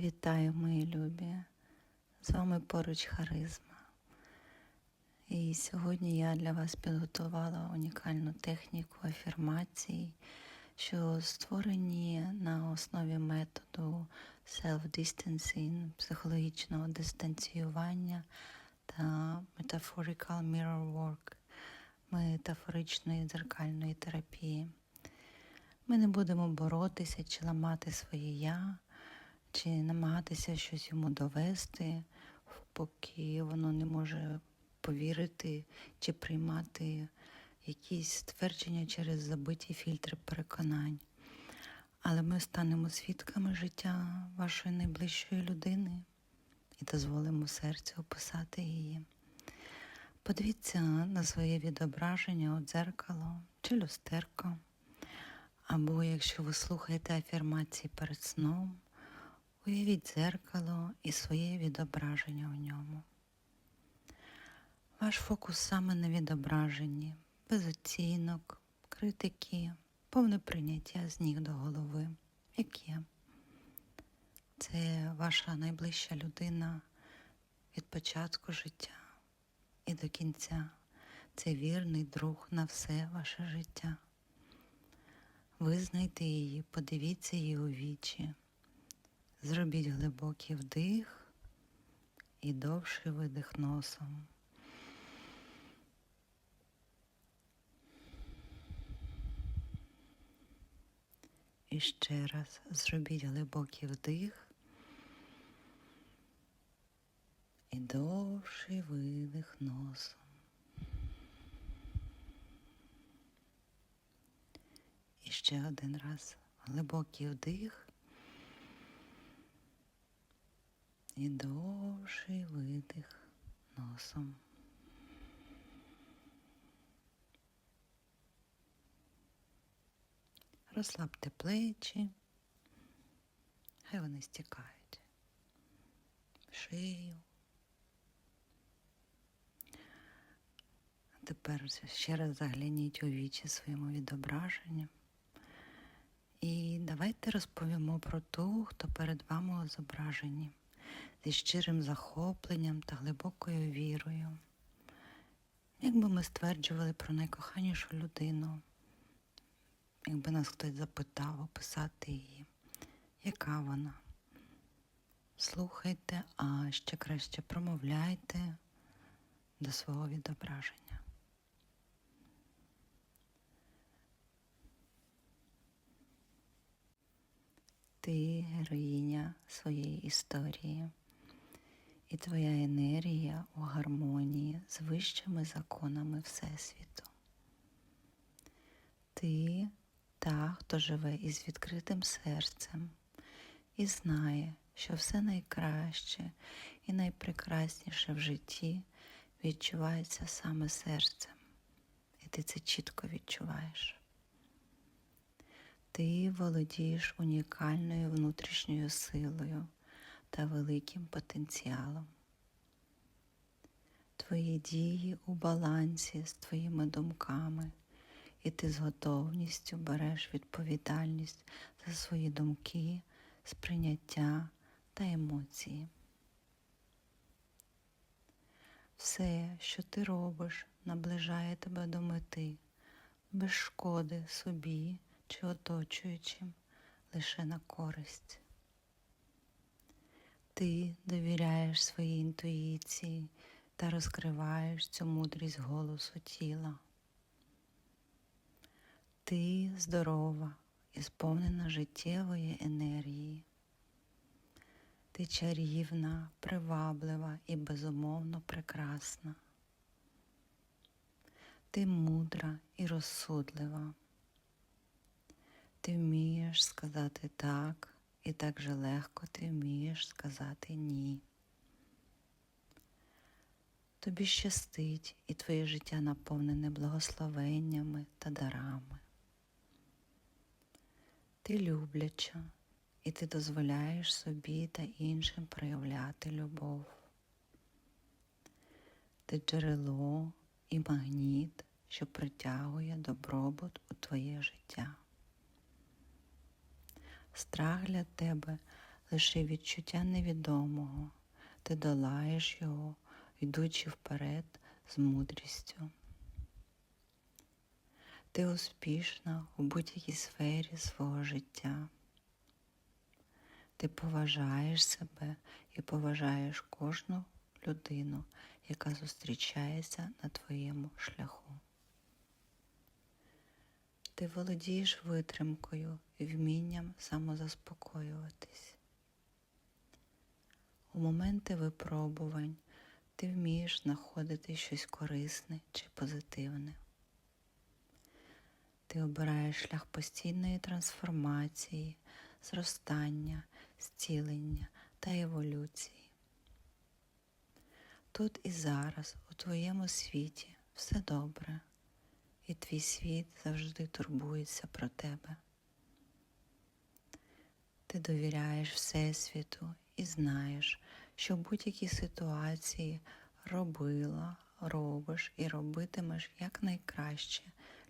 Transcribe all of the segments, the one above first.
Вітаю, мої любі! З вами поруч Харизма. І сьогодні я для вас підготувала унікальну техніку афірмацій, що створені на основі методу self-distancing, психологічного дистанціювання та metaphorical mirror work, метафоричної дзеркальної терапії. Ми не будемо боротися чи ламати своє я, чи намагатися щось йому довести, поки воно не може повірити чи приймати якісь ствердження через забиті фільтри переконань. Але ми станемо свідками життя вашої найближчої людини і дозволимо серцю описати її. Подивіться на своє відображення у дзеркало чи люстерко. Або якщо ви слухаєте афірмації перед сном, уявіть дзеркало і своє відображення у ньому. Ваш фокус саме на відображенні, без оцінок, критики, повне прийняття з ніг до голови. Яке? Це ваша найближча людина від початку життя і до кінця. Це вірний друг на все ваше життя. Визнайте її, подивіться її у вічі, зробіть глибокий вдих і довший видих носом. І ще раз зробіть глибокий вдих і довший видих носом. І ще один раз глибокий вдих і довший видих носом. Розслабте плечі, хай вони стікають, шию. Тепер ще раз загляніть у вічі своєму відображенню. І давайте розповімо про ту, хто перед вами у зображенні, зі щирим захопленням та глибокою вірою. Якби ми стверджували про найкоханішу людину, якби нас хтось запитав описати її, яка вона? Слухайте, а ще краще промовляйте до свого відображення. Ти героїня своєї історії, і твоя енергія у гармонії з вищими законами Всесвіту. Ти та, хто живе із відкритим серцем і знає, що все найкраще і найпрекрасніше в житті відчувається саме серцем, і ти це чітко відчуваєш. Ти володієш унікальною внутрішньою силою та великим потенціалом. Твої дії у балансі з твоїми думками, і ти з готовністю береш відповідальність за свої думки, сприйняття та емоції. Все, що ти робиш, наближає тебе до мети, без шкоди собі чи оточуючим лише на користь. Ти довіряєш своїй інтуїції та розкриваєш цю мудрість голосу тіла. Ти здорова і сповнена життєвої енергії. Ти чарівна, приваблива і безумовно прекрасна. Ти мудра і розсудлива. Ти вмієш сказати так, і так же легко ти вмієш сказати ні. Тобі щастить, і твоє життя наповнене благословеннями та дарами. Ти любляча, і ти дозволяєш собі та іншим проявляти любов. Ти джерело і магніт, що притягує добробут у твоє життя. Страх для тебе лише відчуття невідомого. Ти долаєш його, йдучи вперед з мудрістю. Ти успішна у будь-якій сфері свого життя. Ти поважаєш себе і поважаєш кожну людину, яка зустрічається на твоєму шляху. Ти володієш витримкою і вмінням самозаспокоюватись. У моменти випробувань ти вмієш знаходити щось корисне чи позитивне. Ти обираєш шлях постійної трансформації, зростання, зцілення та еволюції. Тут і зараз у твоєму світі все добре, і твій світ завжди турбується про тебе. Ти довіряєш Всесвіту і знаєш, що в будь-якій ситуації робила, робиш і робитимеш якнайкраще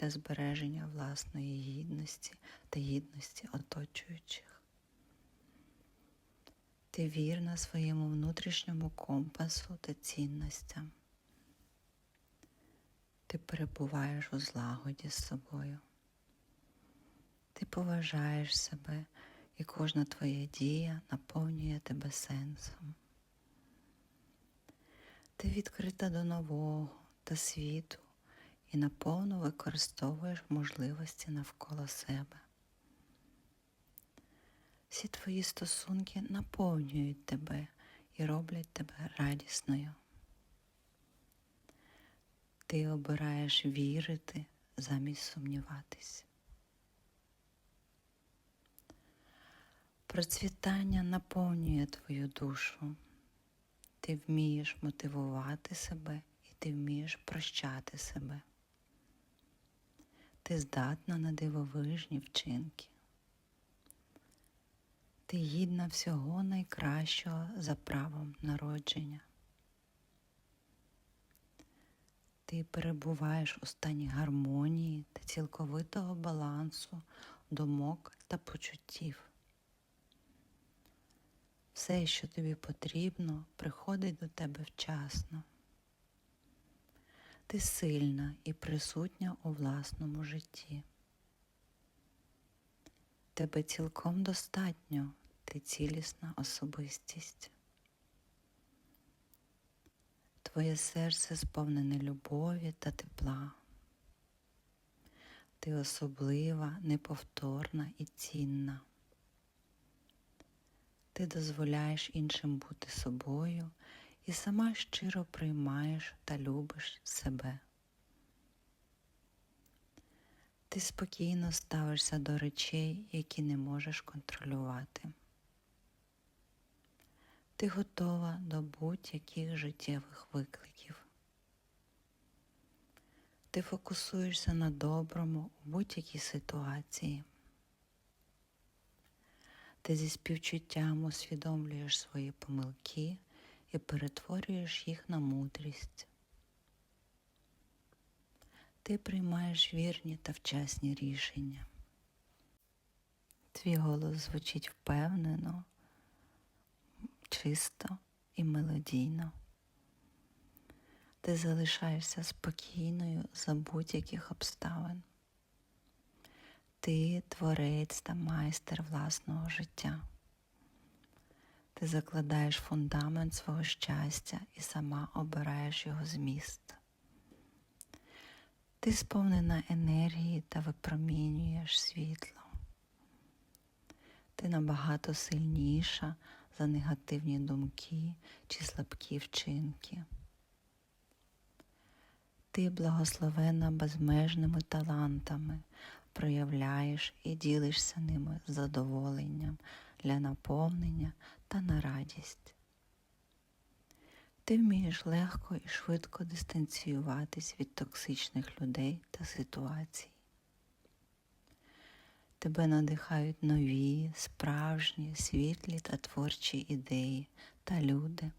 для збереження власної гідності та гідності оточуючих. Ти вірна своєму внутрішньому компасу та цінностям. Ти перебуваєш у злагоді з собою. Ти поважаєш себе, і кожна твоя дія наповнює тебе сенсом. Ти відкрита до нового та світу і наповну використовуєш можливості навколо себе. Всі твої стосунки наповнюють тебе і роблять тебе радісною. Ти обираєш вірити замість сумніватись. Процвітання наповнює твою душу. Ти вмієш мотивувати себе і ти вмієш прощати себе. Ти здатна на дивовижні вчинки. Ти гідна всього найкращого за правом народження. Ти перебуваєш у стані гармонії та цілковитого балансу думок та почуттів. Все, що тобі потрібно, приходить до тебе вчасно. Ти сильна і присутня у власному житті. Тебе цілком достатньо, ти цілісна особистість. Твоє серце сповнене любові та тепла. Ти особлива, неповторна і цінна. Ти дозволяєш іншим бути собою і сама щиро приймаєш та любиш себе. Ти спокійно ставишся до речей, які не можеш контролювати. Ти готова до будь-яких життєвих викликів. Ти фокусуєшся на доброму у будь-якій ситуації. Ти зі співчуттям усвідомлюєш свої помилки і перетворюєш їх на мудрість. Ти приймаєш вірні та вчасні рішення. Твій голос звучить впевнено, чисто і мелодійно. Ти залишаєшся спокійною за будь-яких обставин. Ти творець та майстер власного життя. Ти закладаєш фундамент свого щастя і сама обираєш його зміст. Ти сповнена енергії та випромінюєш світло. Ти набагато сильніша за негативні думки чи слабкі вчинки. Ти благословена безмежними талантами, проявляєш і ділишся ними з задоволенням для наповнення та на радість. Ти вмієш легко і швидко дистанціюватись від токсичних людей та ситуацій. Тебе надихають нові, справжні, світлі та творчі ідеї та люди.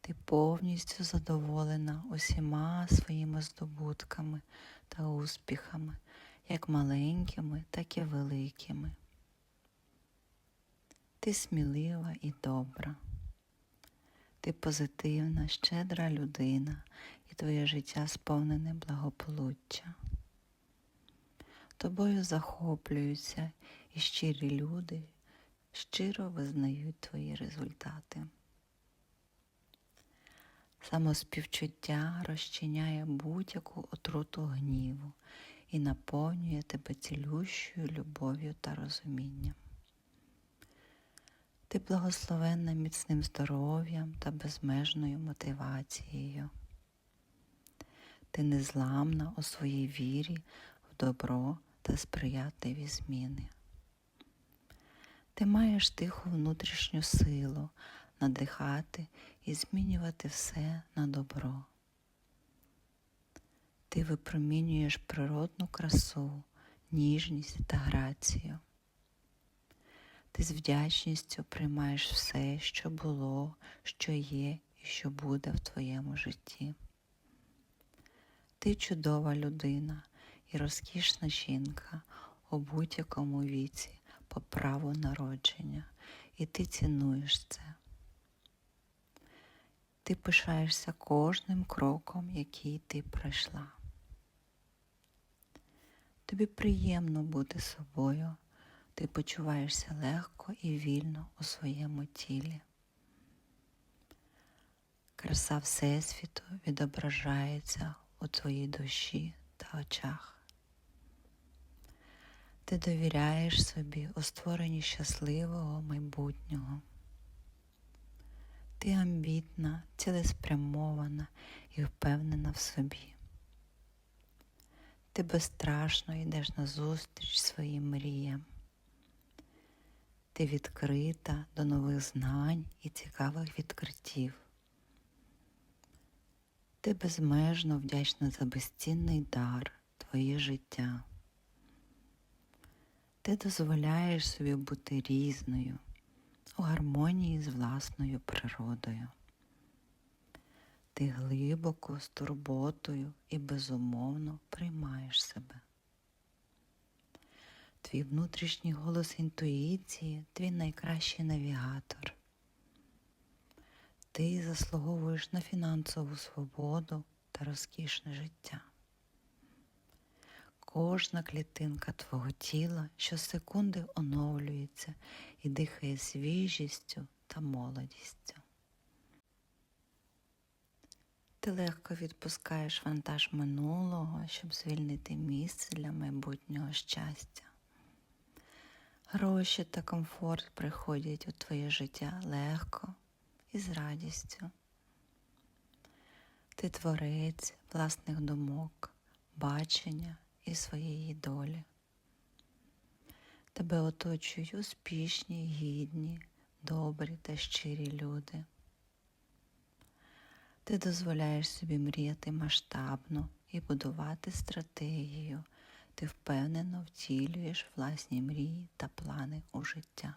Ти повністю задоволена усіма своїми здобутками та успіхами, як маленькими, так і великими. Ти смілива і добра. Ти позитивна, щедра людина, і твоє життя сповнене благополуччя. Тобою захоплюються і щирі люди щиро визнають твої результати. Самоспівчуття розчиняє будь-яку отруту гніву і наповнює тебе цілющою любов'ю та розумінням. Ти благословенна міцним здоров'ям та безмежною мотивацією. Ти незламна у своїй вірі в добро та сприятливі зміни. Ти маєш тиху внутрішню силу надихати і змінювати все на добро. Ти випромінюєш природну красу, ніжність та грацію. Ти з вдячністю приймаєш все, що було, що є і що буде в твоєму житті. Ти чудова людина і розкішна жінка у будь-якому віці по праву народження, і ти цінуєш це. Ти пишаєшся кожним кроком, який ти пройшла. Тобі приємно бути собою, ти почуваєшся легко і вільно у своєму тілі. Краса Всесвіту відображається у твоїй душі та очах. Ти довіряєш собі у створенні щасливого майбутнього. Ти амбітна, цілеспрямована і впевнена в собі. Ти безстрашно йдеш назустріч своїм мріям. Ти відкрита до нових знань і цікавих відкриттів. Ти безмежно вдячна за безцінний дар твоє життя. Ти дозволяєш собі бути різною у гармонії з власною природою. Ти глибоко, з турботою і безумовно приймаєш себе. Твій внутрішній голос інтуїції, твій найкращий навігатор. Ти заслуговуєш на фінансову свободу та розкішне життя. Кожна клітинка твого тіла щосекунди оновлюється і дихає свіжістю та молодістю. Ти легко відпускаєш вантаж минулого, щоб звільнити місце для майбутнього щастя. Гроші та комфорт приходять у твоє життя легко і з радістю. Ти творець власних думок, бачення і своєї долі. Тебе оточують успішні, гідні, добрі та щирі люди. Ти дозволяєш собі мріяти масштабно і будувати стратегію. Ти впевнено втілюєш власні мрії та плани у життя.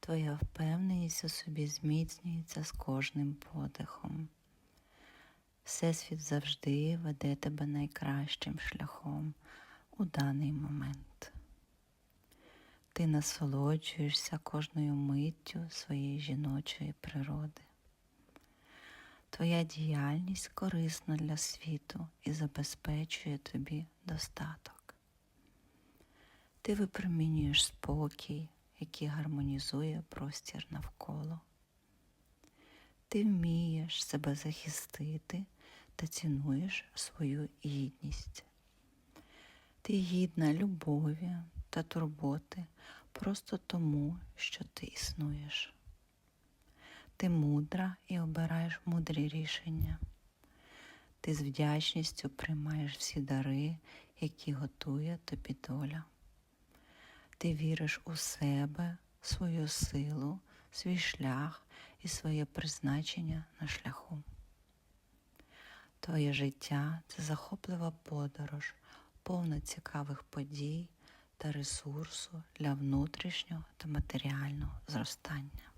Твоя впевненість у собі зміцнюється з кожним подихом. Всесвіт завжди веде тебе найкращим шляхом у даний момент. Ти насолоджуєшся кожною миттю своєї жіночої природи. Твоя діяльність корисна для світу і забезпечує тобі достаток. Ти випромінюєш спокій, який гармонізує простір навколо. Ти вмієш себе захистити та цінуєш свою гідність. Ти гідна любові та турботи просто тому, що ти існуєш. Ти мудра і обираєш мудрі рішення. Ти з вдячністю приймаєш всі дари, які готує тобі доля. Ти віриш у себе, свою силу, свій шлях і своє призначення на шляху. Твоє життя це захоплива подорож, повна цікавих подій та ресурсу для внутрішнього та матеріального зростання.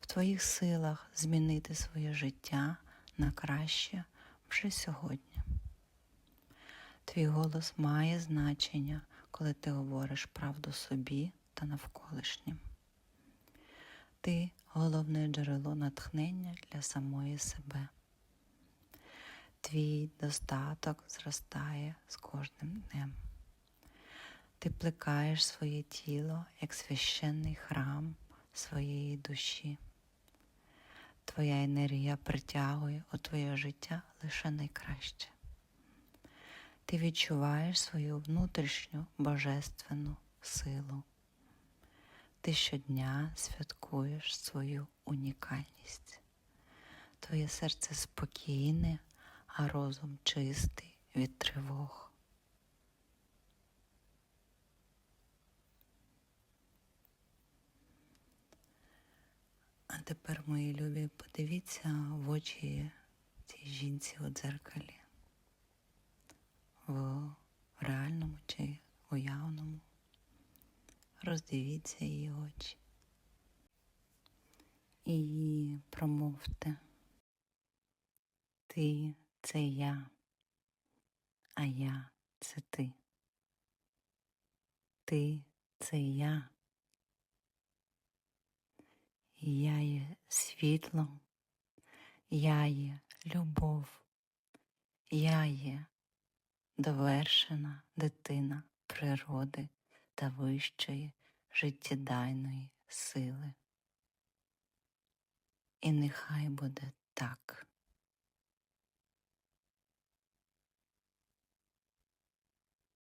В твоїх силах змінити своє життя на краще вже сьогодні. Твій голос має значення, коли ти говориш правду собі та навколишнім. Ти головне джерело натхнення для самої себе. Твій достаток зростає з кожним днем. Ти плекаєш своє тіло як священний храм своєї душі. Твоя енергія притягує у твоє життя лише найкраще. Ти відчуваєш свою внутрішню божественну силу. Ти щодня святкуєш свою унікальність. Твоє серце спокійне, а розум чистий від тривог. А тепер, мої любі, подивіться в очі цій жінці у дзеркалі, в реальному чи уявному. Роздивіться її очі і промовте. Ти це я, а я це ти. Ти це я. Я є світло, я є любов, я є довершена дитина природи та вищої життєдайної сили. І нехай буде так.